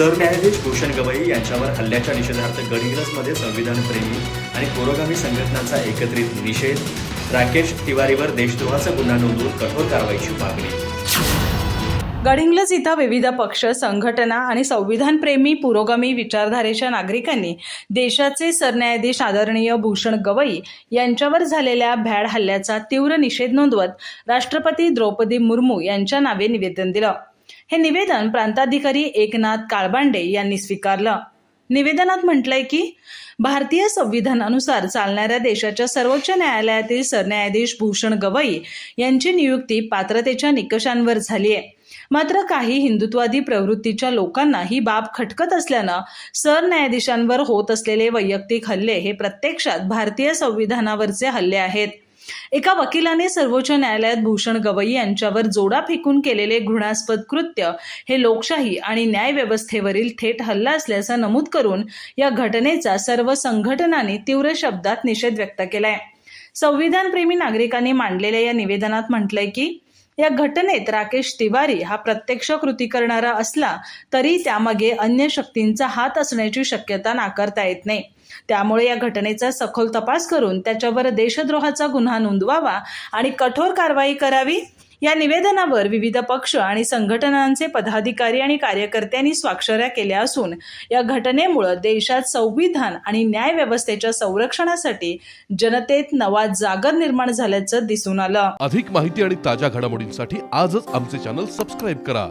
सरन्यायाधीश भूषण गवई यांच्यावर हल्ल्याच्या निषेधार्थ गडहिंग्लजमध्ये संविधानप्रेमी आणि पुरोगामी संघटनांचा एकत्रित निषेध राकेश तिवारीवर देशद्रोहाचा गुन्हा नोंदवून कठोर कारवाईची मागणी. गडिंग्लज इथं विविध पक्ष संघटना आणि संविधानप्रेमी पुरोगामी विचारधारेच्या नागरिकांनी देशाचे सरन्यायाधीश आदरणीय भूषण गवई यांच्यावर झालेल्या भ्याड हल्ल्याचा तीव्र निषेध नोंदवत राष्ट्रपती द्रौपदी मुर्मू यांच्या नावे निवेदन दिलं. हे निवेदन प्रांताधिकारी एकनाथ काळबांडे यांनी स्वीकारलं. निवेदनात म्हटलंय की भारतीय संविधानानुसार चालणाऱ्या देशाच्या सर्वोच्च न्यायालयातील सरन्यायाधीश भूषण गवई यांची नियुक्ती पात्रतेच्या निकषांवर झाली आहे मात्र काही हिंदुत्वादी प्रवृत्तीच्या लोकांना ही बाब खटकत असल्यानं सरन्यायाधीशांवर होत असलेले वैयक्तिक हल्ले हे प्रत्यक्षात भारतीय संविधानावरचे हल्ले आहेत. एका वकिलाने सर्वोच्च न्यायालयात भूषण गवई यांच्यावर जोडा फेकून केलेले घृणास्पद कृत्य हे लोकशाही आणि न्याय व्यवस्थेवरील थेट हल्ला असल्याचं नमूद करून या घटनेचा सर्व संघटनांनी तीव्र शब्दात निषेध व्यक्त केलाय. संविधानप्रेमी नागरिकांनी मांडलेल्या या निवेदनात म्हटलंय की या घटनेत राकेश तिवारी हा प्रत्यक्ष कृती करणारा असला तरी त्यामागे अन्य शक्तींचा हात असण्याची शक्यता नाकारता येत नाही. त्यामुळे या घटनेचा सखोल तपास करून त्याच्यावर देशद्रोहाचा गुन्हा नोंदवावा आणि कठोर कारवाई करावी या निवेदनावर विविध पक्ष आणि संघटनांचे पदाधिकारी आणि कार्यकर्त्यांनी स्वाक्षऱ्या केल्या असून या घटनेमुळे देशात संविधान आणि न्याय व्यवस्थेच्या संरक्षणासाठी जनतेत नवा जागर निर्माण झाल्याचं दिसून आलं. अधिक माहिती आणि ताज्या घडामोडींसाठी आजच आमचे चॅनल सबस्क्राईब करा.